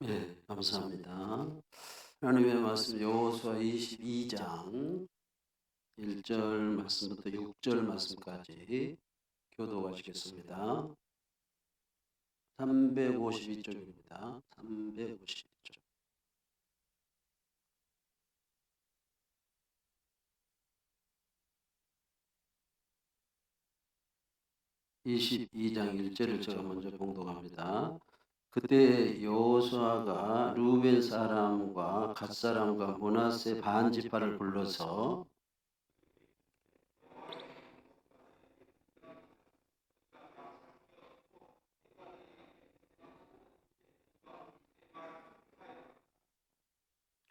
네, 감사합니다. 하나님의 말씀 여호수아 22장 1절 말씀부터 6절 말씀까지 교도하시겠습니다. 352쪽입니다. 352쪽. (22장 1절을) 제가 먼저 봉독합니다. 그때 여호수아가 루벤 사람과 갓 사람과 문하세 반 지파를 불러서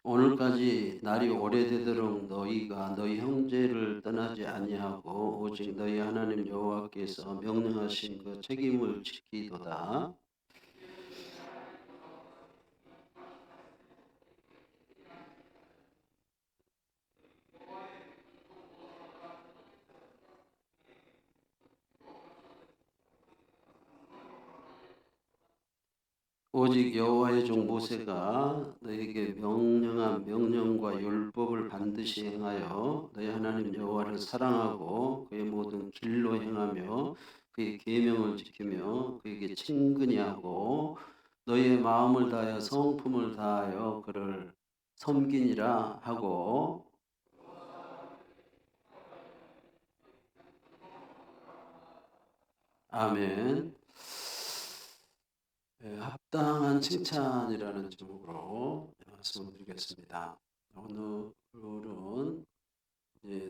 오늘까지 날이 오래되도록 너희가 너희 형제를 떠나지 아니하고 오직 너희 하나님 여호와께서 명령하신 그 책임을 지키도다. 오직 여호와의 종 모세가 너에게 명령한 명령과 율법을 반드시 행하여 너희 하나님 여호와를 사랑하고 그의 모든 길로 행하며 그의 계명을 지키며 그에게 친근히 하고 너희의 마음을 다하여 성품을 다하여 그를 섬기니라 하고 아멘. 예, 합당한 칭찬이라는 제목으로 말씀을 드리겠습니다. 오늘은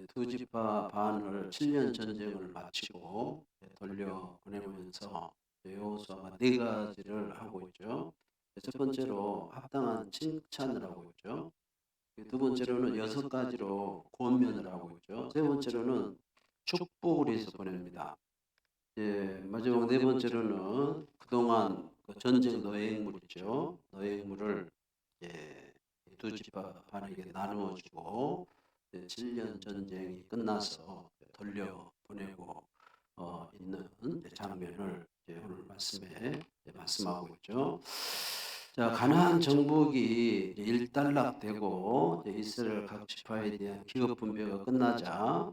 두 지파 반을 7년 전쟁을 마치고 돌려 보내면서 여호수아가 네 가지를 하고 있죠. 첫 번째로 합당한 칭찬을 하고 있죠. 두 번째로는 여섯 가지로 권면을 하고 있죠. 세 번째로는 축복을 해서 보냅니다. 예, 마지막 네 번째로는 그동안 그 전쟁 노예물이죠. 노예물을 예, 두 지파 반에게 나누어 주고 7년 전쟁이 끝나서 돌려 보내고 어, 있는 장면을 오늘 말씀에 말씀하고 있죠. 자, 가나안 정복이 일단락되고 이스라엘 각 지파에 대한 기업 분배가 끝나자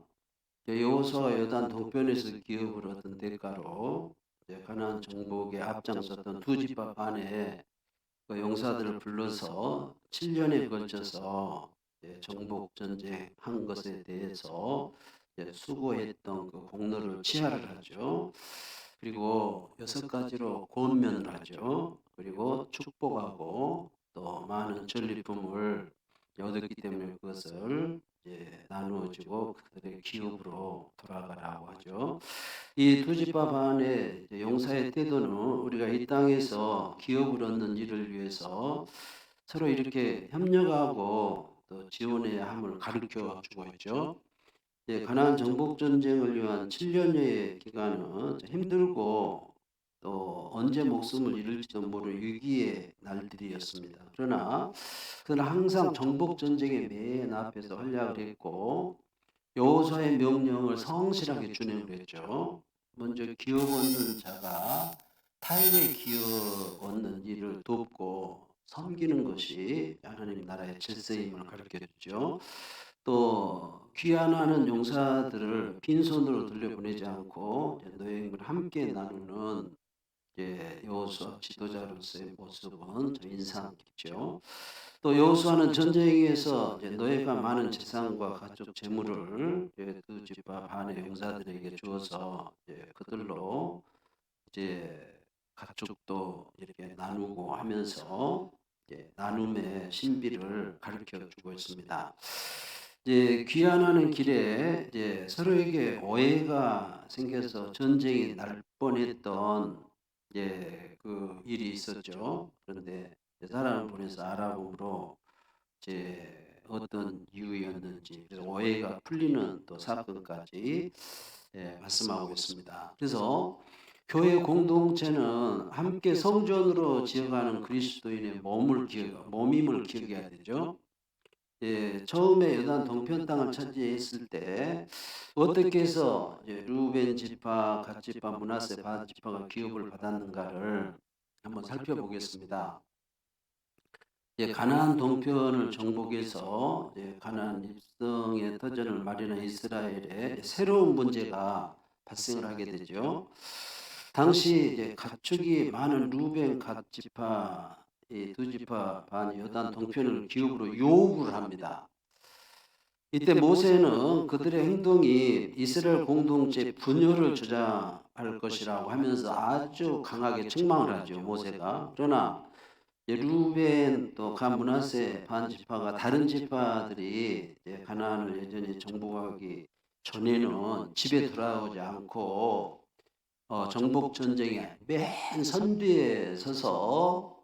여호수아 여단 동편에서 기업을 얻은 대가로 가나안 정복에 앞장섰던 두 지파 반의 그 용사들을 불러서 7년에 걸쳐서 정복 전쟁 한 것에 대해서 수고했던 그 공로를 치하를 하죠. 그리고 여섯 가지로 권면을 하죠. 그리고 축복하고 또 많은 전리품을 얻었기 때문에 그것을 이제 나누어지고 그들의 기업으로 돌아가라고 하죠. 이 두지파 반의 용사의 태도는 우리가 이 땅에서 기업을 얻는 일을 위해서 서로 이렇게 협력하고 또 지원해야 함을 가르쳐 주고 있죠. 예, 가나안 정복 전쟁을 위한 7년여의 기간은 힘들고 또 언제 목숨을 잃을지도 모를 위기의 날들이었습니다. 그러나 그는 항상 정복 전쟁의 맨 앞에서 활약을 했고 여호수아의 명령을 성실하게 준행을 했죠. 먼저 기업 얻는 자가 타인의 기업 얻는 일을 돕고 섬기는 것이 하나님 나라의 질서임을 가르쳐 주죠. 또 귀환하는 용사들을 빈손으로 들려보내지 않고 노예임을 함께 나누는 예, 여호수아 지도자로서의 모습은 인상 깊죠. 또 여호수아는 전쟁에서 노예가 많은 재산과 가족 재물을 그 집과 반의 용사들에게 주어서 그들로 이제 가족도 이렇게 나누고 하면서 나눔의 신비를 가르쳐 주고 있습니다. 이제 귀환하는 길에 이제 서로에게 오해가 생겨서 전쟁이 날 뻔했던 예, 그 일이 있었죠. 그런데 사람을 보내서 알아보므로 이제 어떤 이유였는지 오해가 풀리는 또 사건까지 예, 말씀하고 있습니다. 그래서 교회 공동체는 함께 성전으로 지어가는 그리스도인의 몸을 기억, 몸임을 기억해야 되죠. 예, 처음에 여단 동편 땅을 차지했을 때 어떻게 해서 루벤 지파, 갓 지파, 문하세 반 지파가 기업을 받았는가를 한번 살펴보겠습니다. 이제 가나안 동편을 정복해서 이제 가나안 입성의 터전을 마련한 이스라엘에 새로운 문제가 발생을 하게 되죠. 당시 이제 가축이 많은 루벤 갓 지파 이 두 지파 반 여단 동편을 기업으로 요구를 합니다. 이때 모세는 그들의 행동이 이스라엘 공동체 분열을 주장할 것이라고 하면서 아주 강하게 책망을 하죠 모세가 그러나 이제 루벤 또간 문하세 반 지파가 다른 지파들이 가나안을 여전히 정복하기 전에는 집에 돌아오지 않고 어, 정복 전쟁의 맨 선두에 서서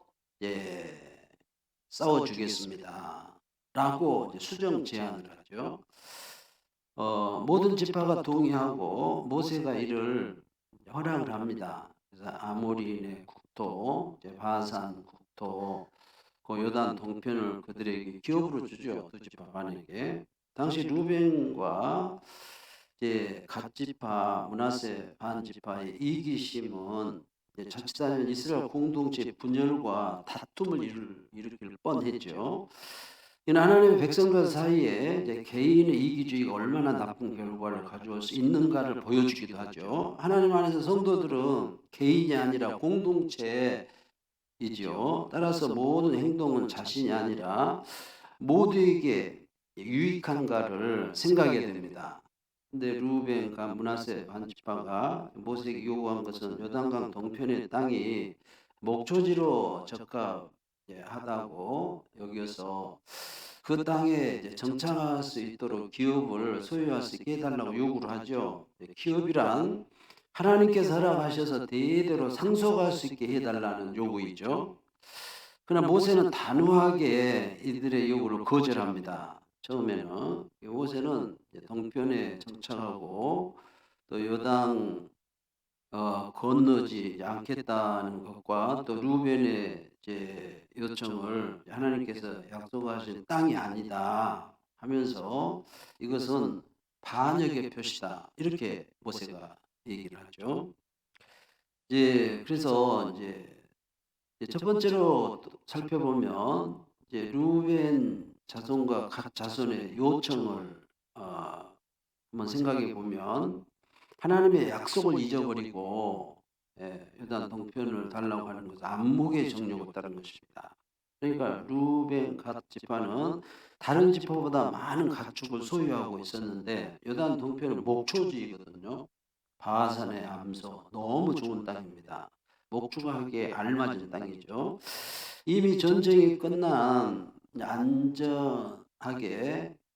예, 싸워 주겠습니다. 라고 수정 제안을 하죠. 어, 모든 지파가 동의하고 모세가 이를 허락을 합니다. 그래서 아모리인의 국토, 바산 국토, 그 요단 동편을 그들에게 기업으로 주죠. 두 지파 반에게. 당시 루벤과 이제 갓 지파, 문하세 반 지파의 이기심은 자칫하면 이스라엘 공동체 분열과 다툼을 일으- 일으킬 뻔했죠. 이 하나님의 백성들 사이에 개인의 이기주의가 얼마나 나쁜 결과를 가져올 수 있는가를 보여주기도 하죠. 하나님 안에서 성도들은 개인이 아니라 공동체이죠. 따라서 모든 행동은 자신이 아니라 모두에게 유익한가를 생각해야 됩니다. 근데 루벤과 문하세 반지파가 모세에게 요구한 것은 요단강 동편의 땅이 목초지로 적합하다고 여기서 그 땅에 정착할 수 있도록 기업을 소유할 수 있게 해달라고 요구를 하죠. 기업이란 하나님께서 허락하셔서 대대로 상속할 수 있게 해달라는 요구이죠. 그러나 모세는 단호하게 이들의 요구를 거절합니다. 처음에는 이제 동편에 정착하고 또 요당 어, 건너지 않겠다는 것과 또 루벤의 이제 요청을 하나님께서 약속하신 땅이 아니다 하면서 이것은 반역의 표시다. 이렇게 모세가 얘기를 하죠. 이제 그래서 이제 첫 번째로 또 살펴보면 이제 루벤 자손과 각 자손의 요청을 어, 한번 생각해 보면 하나님의 약속을 잊어버리고 예, 요단 동편을 달라고 하는 것은 안목의 따른 것입니다. 그러니까 루벤 갓 지파는 다른 지파보다 많은 가축을 소유하고 있었는데 요단 동편은 목초지이거든요. 바산의 암소 너무 좋은 땅입니다. 목축하기에 알맞은 땅이죠. 이미 전쟁이 끝난 안전하게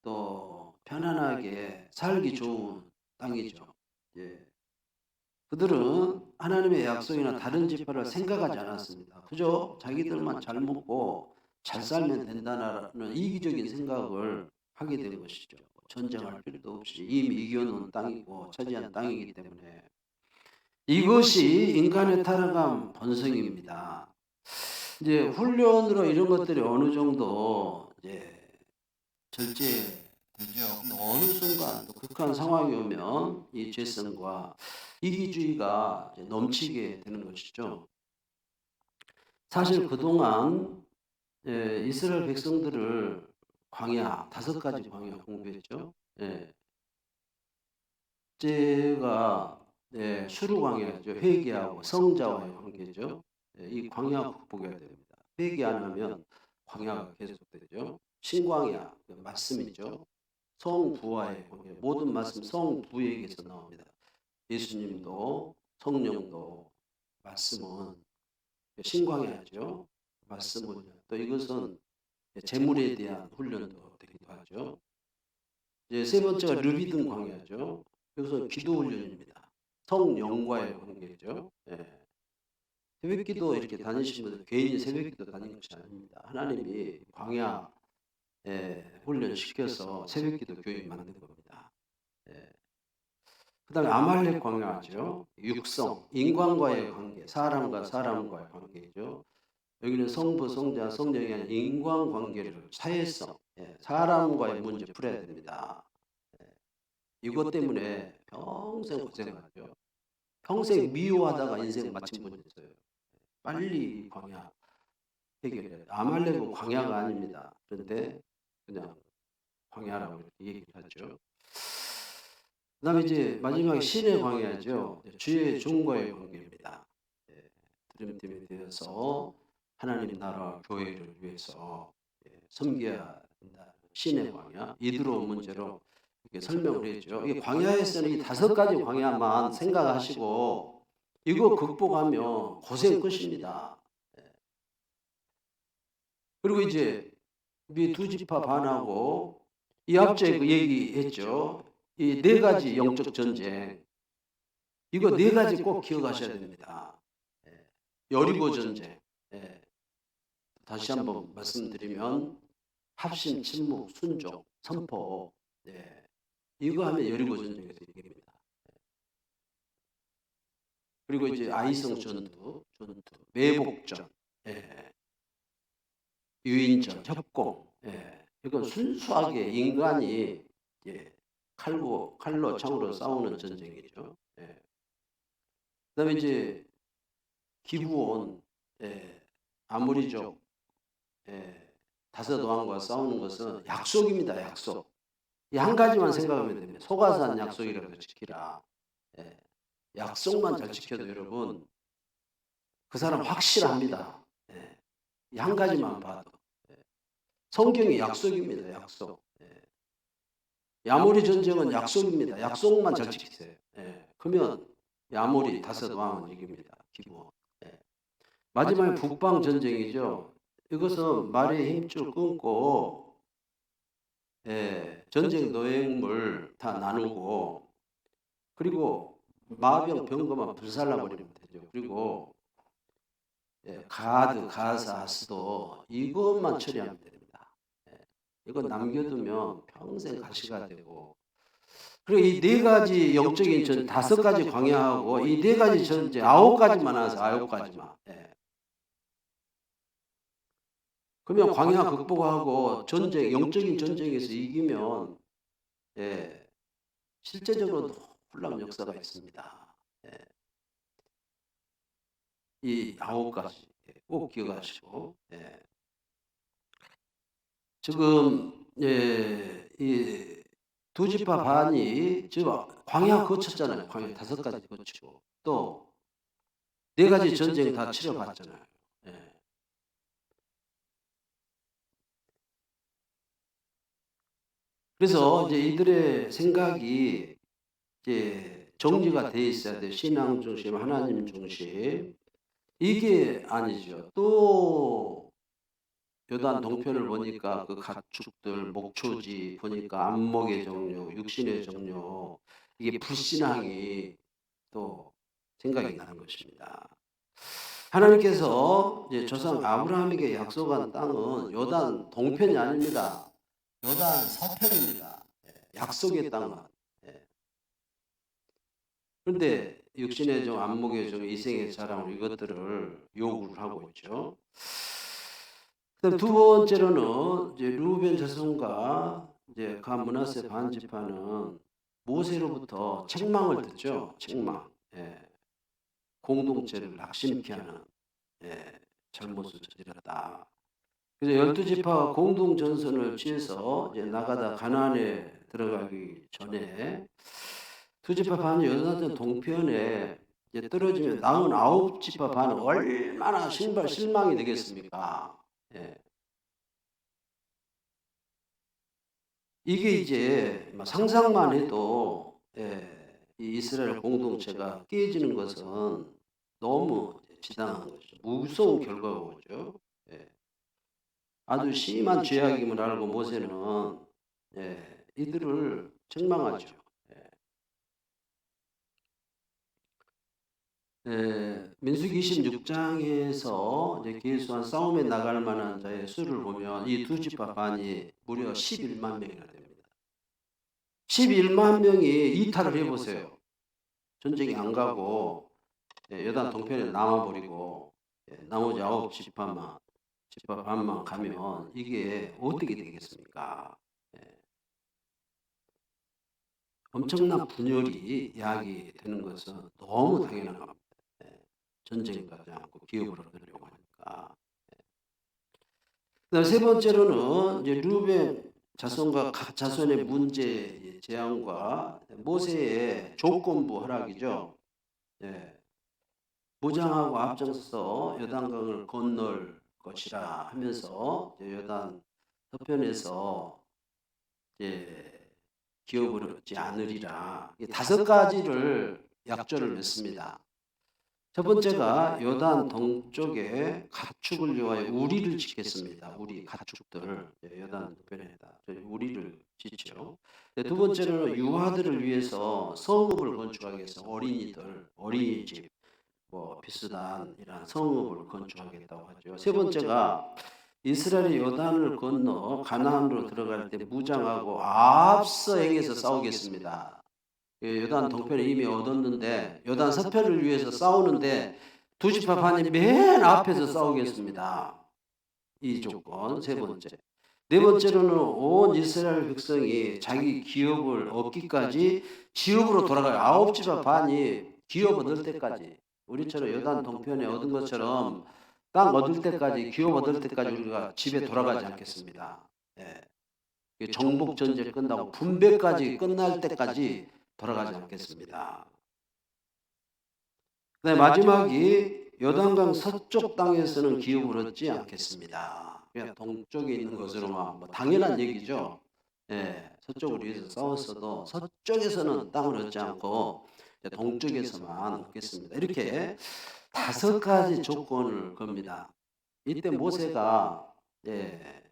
또 편안하게 살기 좋은 땅이죠. 예. 그들은 하나님의 약속이나 다른 지파를 생각하지 않았습니다. 그저 자기들만 잘 먹고 잘 살면 된다는 이기적인 생각을 하게 된 것이죠. 전쟁할 필요도 없이 이미 이겨놓은 땅이고 차지한 땅이기 때문에 이것이 인간의 타락한 본성입니다. 이제 훈련으로 이런 것들이 어느 정도 이제 절제되죠. 근데 어느 순간 또 극한 상황이 오면 이 죄성과 이기주의가 넘치게 되는 것이죠. 사실 그동안 예, 이스라엘 백성들을 광야 다섯 가지 광야 공부했죠. 예. 제가 예, 수루 광야죠. 회개하고 성자와의 관계죠. 예, 이 광야 극복해야 됩니다. 회개 안 하면 광야가 계속되죠. 신광야 그 말씀이죠. 성부와의 관계 모든 말씀 성부에게서 나옵니다. 예수님도 성령도 말씀은 신광야죠. 말씀은 또 이것은 재물에 대한 훈련도 되기도 하죠. 이제 세 번째가 르비든 광야죠. 이것은 기도 훈련입니다. 성령과의 관계죠. 예. 새벽기도 이렇게 다니시는 분들 개인이 새벽기도 다니는 것이 아닙니다. 하나님이 광야 예, 훈련시켜서 새벽기도 교회 만든 겁니다. 예. 그다음에 아말렉 광야죠. 육성, 인간과의 관계, 사람과 사람과의 관계죠. 여기는 성부, 성자, 성령이 아닌 인간 관계를 사회성, 예, 사람과의 문제 풀어야 됩니다. 예. 이것 때문에 평생 고생하죠. 평생 미워하다가 인생 마친 분이 있어요. 빨리 광야 해결해야 돼. 아말렉은 광야가 아닙니다. 그런데 그냥 광야라고 이렇게 얘기를 하죠. 그 다음에 이제 마지막에 신의 광야죠. 주의 종과의 관계입니다. 예, 드림팀이 되어서 하나님 나라 교회를 위해서 예, 섬겨야 된다. 신의 광야 이드로 문제로 이렇게 설명을 했죠. 이 광야에서는 이 다섯 가지 광야만 생각하시고 이거 극복하면 고생 끝입니다. 예. 그리고 이제 이두 지파 반하고 이 앞제 그 얘기했죠. 이 네 가지 영적 전쟁 이거 네 가지 꼭 기억하셔야 됩니다. 예. 여리고 전쟁 예. 다시 한번 말씀드리면 합심, 침묵, 순종, 선포 예. 이거 하면 여리고 전쟁에서 이깁니다. 그리고 이제 아이성 전투, 전투, 매복전, 예. 유인전, 협공, 예. 이건 순수하게 인간이 예. 칼로 칼로 창으로 싸우는 전쟁이죠. 예. 그다음에 이제 기부온, 예. 아무리족, 예. 다섯 왕과 싸우는 것은 약속입니다. 약속. 이 한 가지만 생각하면 됩니다. 소가산 약속이라도 지키라. 예. 약속만 잘 지켜도 여러분 그 사람 확실합니다. 예. 이한 가지만 봐도 예. 성경이 약속입니다. 약속. 예. 야모리 전쟁은 약속입니다. 약속만 잘 지키세요. 예. 그러면 야모리 다섯 왕은 이깁니다. 기부. 예. 마지막에 북방 전쟁이죠. 이것은 말의 힘줄 끊고 예, 전쟁 노획물 다 나누고 그리고 마병 병거만 불살라 버리면 되죠. 그리고 예, 가드, 가사, 수도 이것만 처리하면 됩니다. 예, 이거 남겨두면 평생 가시가 되고 그리고 이 네 가지 영적인 전 다섯 가지 광야하고 이 네 가지 전제 아홉 가지만 하세요. 아홉 가지만. 예. 그러면 광야 극복하고 전쟁, 영적인 전쟁에서 이기면 예, 실제적으로 놀라운 역사가 있습니다. 예. 이 아홉 가지 예, 꼭 기억하시고 예. 지금 예, 이두 지파 반이 지금 광야 거쳤잖아요. 광야 다섯 가지 거치고 또 네 가지 전쟁 다 치러봤잖아요. 예. 그래서 이제 이들의 생각이 이제 정리가 돼 있어야 돼. 신앙 중심, 하나님 중심. 이게 아니죠. 또 요단 동편을 보니까 그 가축들, 목초지 보니까 안목의 종류, 육신의 종류 이게 불신앙이 또 생각이 나는 것입니다. 하나님께서 이제 조상 아브라함에게 약속한 땅은 요단 동편이 아닙니다. 요단 서편입니다. 예, 약속의 땅은. 예. 그런데 육신의 종, 안목의 종, 이생의 사랑 이것들을 요구를 하고 있죠. 그다음 두 번째로는 이제 루벤 자손과 이제 가문하세 반지파는 모세로부터 책망을 듣죠. 책망. 예. 공동체를 낙심케 하는 예. 잘못을 저질렀다. 그래서 열두 지파 공동 전선을 취해서 이제 나가다 가나안에 들어가기 전에 두 지파 반이 여자들 동편에 이제 떨어지면 남은 아홉 지파 반은 얼마나 신발 실망이 되겠습니까? 예. 이게 이제 막 상상만 해도 예, 이 이스라엘 공동체가 깨지는 것은 너무 지당한 것이죠. 무서운 결과가 오죠. 예. 아주 심한 죄악임을 알고 모세는 예, 이들을 책망하죠. 예. 예, 민수기 26장에서 이제 계수한 싸움에 나갈 만한 자의 수를 보면 이두 지파 반이 무려 11만 명이나 됩니다. 11만 명이 이탈을 해보세요. 전쟁이 안 가고 예, 여단 동편에 남아버리고 예, 나머지 아홉 지파만 지파 반만 가면 이게 어떻게 되겠습니까? 예. 엄청난 분열이 야기되는 것은 너무 당연한 겁니다. 예. 전쟁 가지 않고 기업을 얻으려고 하니까. 예. 그다음 세 번째로는 이제 루벤 자손과 각 자손의 문제 제한과 모세의 조건부 허락이죠. 예. 무장하고 앞장서 요단강을 건널 것이라 하면서 요단 서편에서 이제 기업을 얻지 않으리라. 이 다섯 가지를 약조를 맺습니다. 첫 번째가 요단 동쪽에 가축을 위하여 우리를 짓겠습니다. 우리 가축들 예, 요단 동편에다 저희 우리를 짓죠. 네, 두 번째는 유아들을 위해서 성읍을 건축하기 위해서 어린이들 어린이집 뭐 비슷한 이런 성읍을 건축하겠다고 하죠. 세 번째가 이스라엘이 요단을 건너 가나안으로 들어갈 때 무장하고 앞서 행해서 싸우겠습니다. 예, 요단 동편에 이미 얻었는데 요단 서편을 위해서 싸우는데 두 지파 반이 맨 앞에서 싸우겠습니다. 이 조건 세 번째. 네 번째로는 온 이스라엘 백성이 자기 기업을 얻기까지 지읍으로 돌아가요. 아홉 지파 반이 기업 얻을 때까지 우리처럼 요단 동편에 얻은 것처럼 땅 얻을 때까지 기업 얻을 때까지 우리가 집에 돌아가지 않겠습니다. 예. 정복 전쟁 끝나고 분배까지 끝날 때까지 돌아가지 않겠습니다. 네, 마지막이 요단강 서쪽 땅에서는 기업을 얻지 않겠습니다. 그냥 동쪽에 있는 것으로만 뭐 당연한 얘기죠. 예, 서쪽을 위해서 싸웠어도 서쪽에서는 땅을 얻지 않고 동쪽에서만 얻겠습니다. 이렇게 다섯 가지 조건을 겁니다. 이때 모세가 예,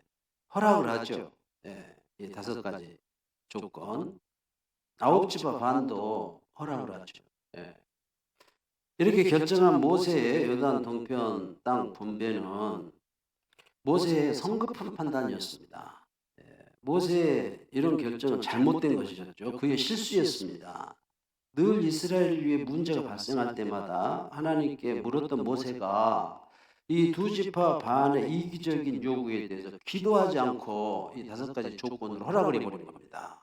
허락을 하죠. 예, 이 다섯 가지 조건. 아홉 지파 반도 허락을 하죠. 예. 이렇게 결정한 모세의 요단 동편 땅 분배는 모세의 성급한 판단이었습니다. 예. 모세의 이런 결정은 잘못된 것이었죠. 그의 실수였습니다. 늘 이스라엘을 위해 문제가 발생할 때마다 하나님께 물었던 모세가 이 두 지파 반의 이기적인 요구에 대해서 기도하지 않고 이 다섯 가지 조건으로 허락을 해버린 겁니다.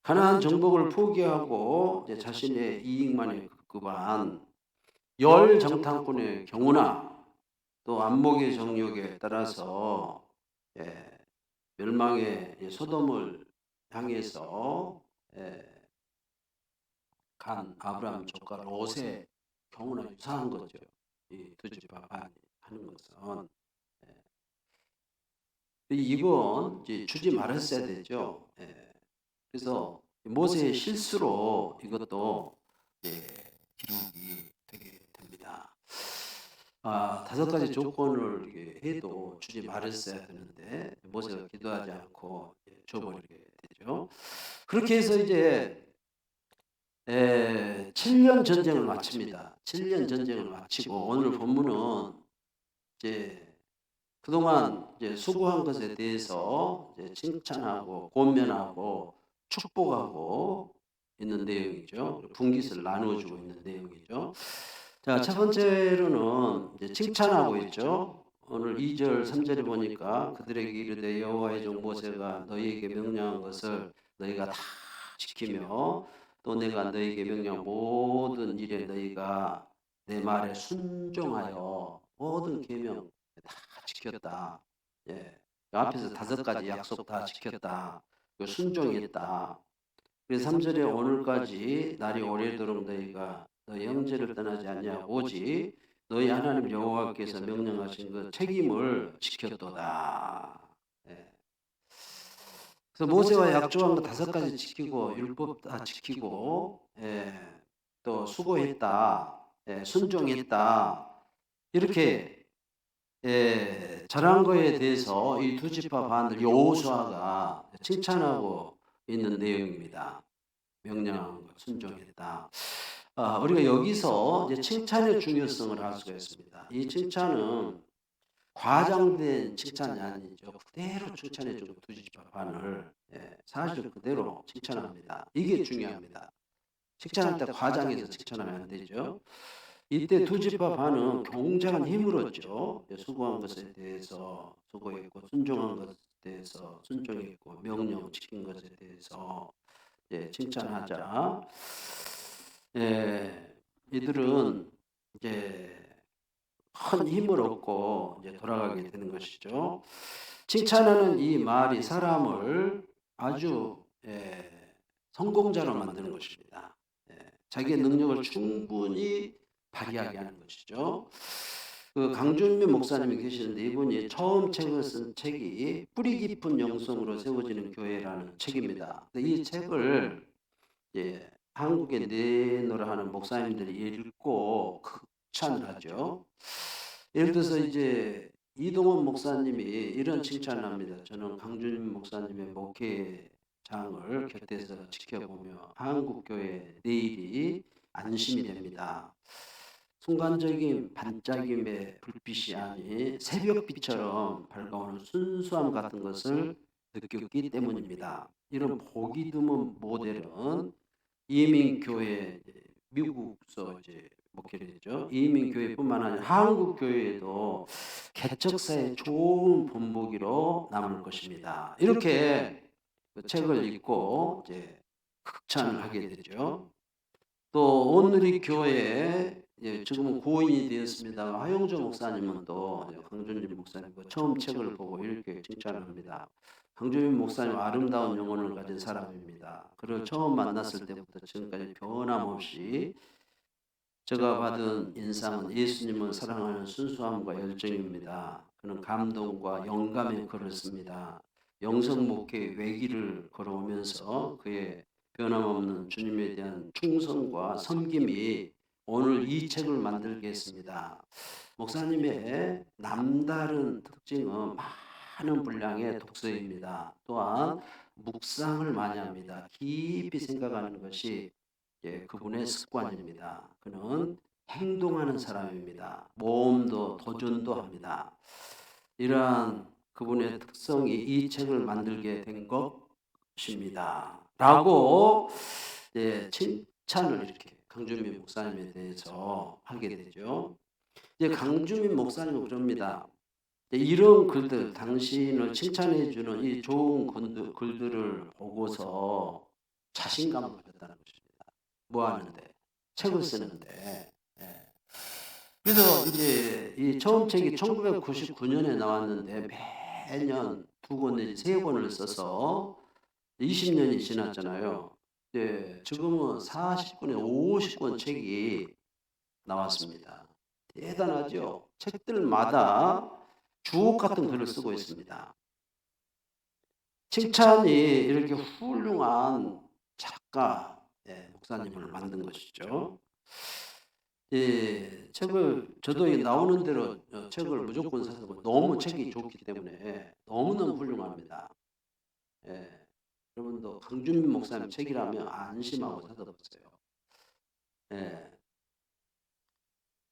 예. 가나안 정복을 포기하고 자신의 이익만에 급급한 열 정탐꾼의 경우나 또 안목의 정욕에 따라서 예, 멸망의 소돔을 향해서 예, 간 아브라함 조카 롯의 경우나 유사한 거죠. 이 두지파 반이 하는 것은 예. 이제 주지 말았어야 되죠. 예. 그래서 모세의 실수로 이것도 예, 기록이 되게 됩니다. 아, 다섯 가지 조건을 해도 주지 말았어야 되는데 모세가 기도하지 않고 예, 줘버리게 되죠. 그렇게 해서 이제 에, 7년 전쟁을 마칩니다. 7년 전쟁을 마치고 오늘 본문은 이제 그동안 이제 수고한 것에 대해서 이제 칭찬하고 권면하고 축복하고 있는 내용이죠. 분깃을 나누어주고 있는 내용이죠. 자, 첫 번째로는 칭찬하고 있죠. 오늘 2절, 3절에 보니까 그들에게 이르되 여호와의 종 모세가 너희에게 명령한 것을 너희가 다 지키며 또 내가 너희에게 명령 모든 일에 너희가 내 말에 순종하여 모든 계명 다 지켰다. 예. 그 앞에서 다섯 가지 약속 다 지켰다. 그 순종했다. 그래서 3절에 오늘까지 날이 오래도록 너희가 너희 형제를 떠나지 않냐 오직 너희 하나님 여호와께서 명령하신 그 책임을 지켰도다. 예. 그래서 모세와 약조한 거 다섯 가지 지키고 율법 다 지키고 예, 또 수고했다, 예, 순종했다. 이렇게 예, 잘한 거에 대해서 이 두 지파 반을 여호수아가 칭찬하고 있는 내용입니다. 명령한 것 순종했다. 아, 우리가 여기서 이제 칭찬의 중요성을 알 수가 있습니다. 이 칭찬은 과장된 칭찬이 아니죠. 그대로 칭찬해 주고 두 지파 반을 예, 사실 그대로 칭찬합니다. 이게 중요합니다. 칭찬할 때 과장해서 칭찬하면 안 되죠. 이때 두지파 반은 굉장한 힘을 얻죠. 예, 수고한 것에 대해서 수고했고 순종한 것에 대해서 순종했고 명령 지킨 것에 대해서 예, 칭찬하자. 예, 이들은 이제 큰 힘을 얻고 이제 돌아가게 되는 것이죠. 칭찬하는 이 말이 사람을 아주 예, 성공자로 만드는 것입니다. 예, 자기의 능력을 충분히 발휘하게 하는 것이죠. 그 강준미 목사님이 계시는데 이분이 처음 책을 쓴 책이 뿌리 깊은 영성으로 세워지는 교회라는 책입니다. 이 책을 예, 한국에 내놓으라 하는 목사님들이 읽고 극찬을 하죠. 예를 들어서 이제 이동원 목사님이 이런 칭찬을 합니다. 저는 강준미 목사님의 목회장을 곁에서 지켜보며 한국 교회 내일이 안심이 됩니다. 순간적인 반짝임의 불빛이 아닌 새벽빛처럼 밝아오는 순수함 같은 것을 느꼈기 때문입니다. 이런 보기 드문 모델은 이민교회 미국서 이제 목회되죠. 이민교회뿐만 아니라 한국 교회에도 개척사의 좋은 본보기로 남을 것입니다. 이렇게 그 책을 읽고 이제 극찬을 하게 되죠. 또 오늘의 교회 예, 지금은 고인이 되었습니다. 하용조 목사님은 또 강준림 목사님 그 처음 책을 보고 이렇게 칭찬을 합니다. 강준림 목사님 아름다운 영혼을 가진 사람입니다. 그를 처음 만났을 때부터 지금까지 변함없이 제가 받은 인상은 예수님을 사랑하는 순수함과 열정입니다. 그는 감동과 영감에 글을 씁니다. 영성 목회 외길을 걸어오면서 그의 변함없는 주님에 대한 충성과 섬김이 오늘 이 책을 만들게 했습니다. 목사님의 남다른 특징은 많은 분량의 독서입니다. 또한 묵상을 많이 합니다. 깊이 생각하는 것이 예, 그분의 습관입니다. 그는 행동하는 사람입니다. 모험도 도전도 합니다. 이러한 그분의 특성이 이 책을 만들게 된 것입니다. 라고 예, 칭찬을 이렇게 강주민 목사님에 대해서 하게 되죠. 이제 강주민 목사님은 그럽니다. 이런 글들, 당신을 칭찬해 주는 이 좋은 글들, 글들을 보고서 자신감을 얻었다는 것입니다. 뭐 하는데? 책을 쓰는데. 예. 그래서 이제 이 처음 책이 1999년에 나왔는데 매년 두 권 내지 세 권을 써서 20년이 지났잖아요. 네, 지금은 40권에 50권 책이 나왔습니다. 대단하죠? 책들마다 주옥 같은 글을 쓰고 있습니다. 칭찬이 이렇게 훌륭한 작가, 예, 목사님을 만든 것이죠. 예, 책을 저도 이 나오는 대로 어, 책을 무조건 사서 너무 책이 좋기 때문에 너무너무 훌륭합니다. 예, 여러분도 강준민 목사님 책이라면 안심하고 찾아보세요. 예.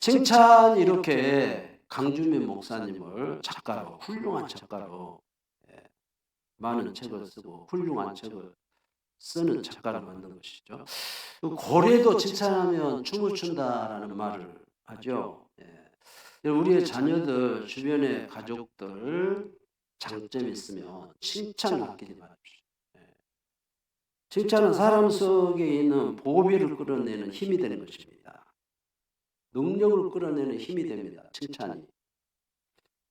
칭찬 이렇게 강준민 목사님을 작가로 훌륭한 작가로 예, 많은 책을 쓰고 훌륭한 책을 쓰는 작가를 만든 것이죠. 그 고래도 칭찬하면 춤을 춘다라는 말을 하죠. 예. 우리의 자녀들, 주변의 가족들 장점이 있으면 칭찬을 아끼지. 예. 칭찬은 사람 속에 있는 보배를 끌어내는 힘이 되는 것입니다. 능력을 끌어내는 힘이 됩니다. 칭찬이.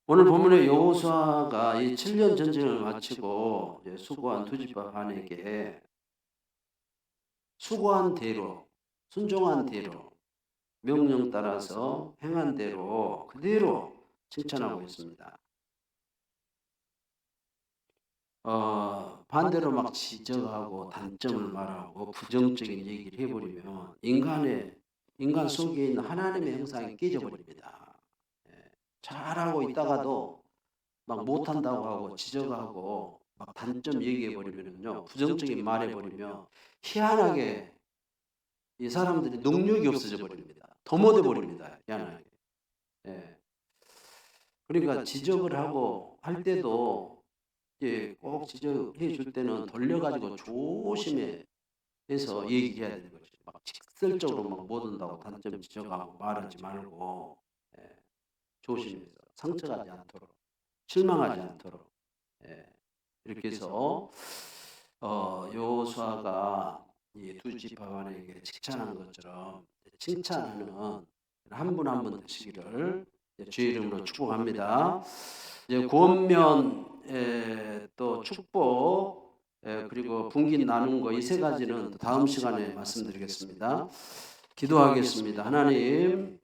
오늘 본문의 여호수아가 이 7년 전쟁을 마치고 수고한 투지파 반에게 수고한 대로, 순종한 대로, 명령 따라서 행한 대로 그대로 칭찬하고 있습니다. 어, 반대로 막 지적하고 단점을 말하고 부정적인 얘기를 해버리면 인간의 인간 속에 있는 하나님의 형상이 깨져버립니다. 예, 잘하고 있다가도 막 못한다고 하고 지적하고 막 단점 얘기해 버리면요 부정적인 말해 버리면 희한하게 이 사람들이 능력이 없어져 버립니다. 도모돼 버립니다. 희한하게. 예. 그러니까 지적을 하고 할 때도 예, 꼭 지적해 줄 때는 돌려가지고 조심해 해서 얘기해야 되는 거죠. 막 직설적으로 막 못한다고 단점 지적하고 말하지 말고 예, 조심해서 상처가지 않도록 실망하지 않도록. 예, 이렇게 해서 어, 요수아가 이두 지파관에게 칭찬한 것처럼 칭찬하는 한 분 한 분 되시기를 예, 주의 이름으로 축복합니다. 이제 구원면 에, 또 축복 에, 그리고 분기 나눈 거 이 세 가지는 다음 시간에 말씀드리겠습니다. 기도하겠습니다. 하나님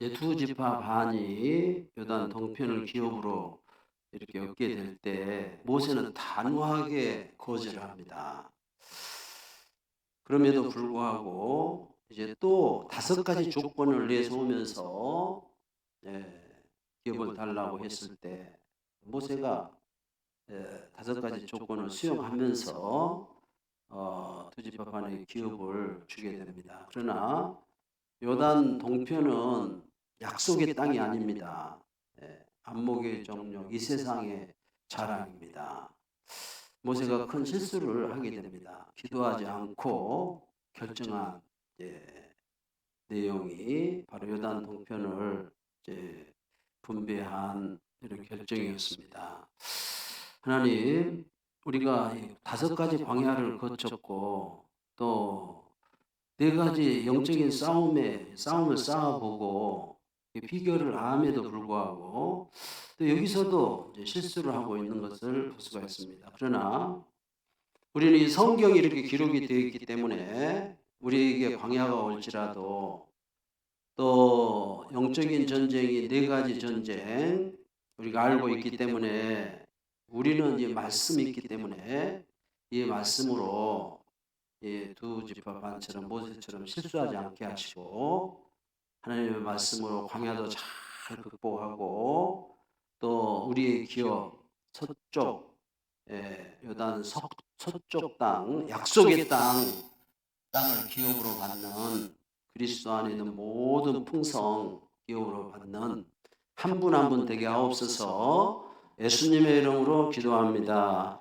이제 두 지파 반이 요단 동편을 기업으로 이렇게 얻게 될 때 모세는 단호하게 거절합니다. 그럼에도 불구하고 이제 또 다섯 가지 조건을 내세우면서 예, 기업을 달라고 했을 때 모세가 예, 다섯 가지 조건을 수용하면서 어, 두 지파반의 기업을 주게 됩니다. 그러나 요단 동편은 약속의 땅이 아닙니다. 예, 안목의 정력, 이 세상의 자랑입니다. 모세가 큰 실수를 하게 됩니다. 기도하지 않고 결정한 예, 내용이 바로 요단 동편을 이제 분배한 이런 결정이었습니다. 하나님, 우리가 이 다섯 가지 광야를 거쳤고 또 네 가지 영적인 싸움에 싸움을 이 비결을 암에도 불구하고 또 여기서도 실수를 하고 있는 것을 볼 수가 있습니다. 그러나 우리는 이 성경이 이렇게 기록이 되어 있기 때문에 우리에게 광야가 올지라도 또 영적인 전쟁이 네 가지 전쟁 우리가 알고 있기 때문에 우리는 이 말씀이 있기 때문에 이 말씀으로 이두 지파 반처럼 모세처럼 실수하지 않게 하시고 하나님의 말씀으로 광야도 잘 극복하고 또 우리의 기업 서쪽 예, 요단 서, 서쪽 땅 약속의 땅 땅을 기업으로 받는 그리스도 안에 있는 모든 풍성 기업으로 받는 한 분 한 분 되게 하옵소서 예수님의 이름으로 기도합니다.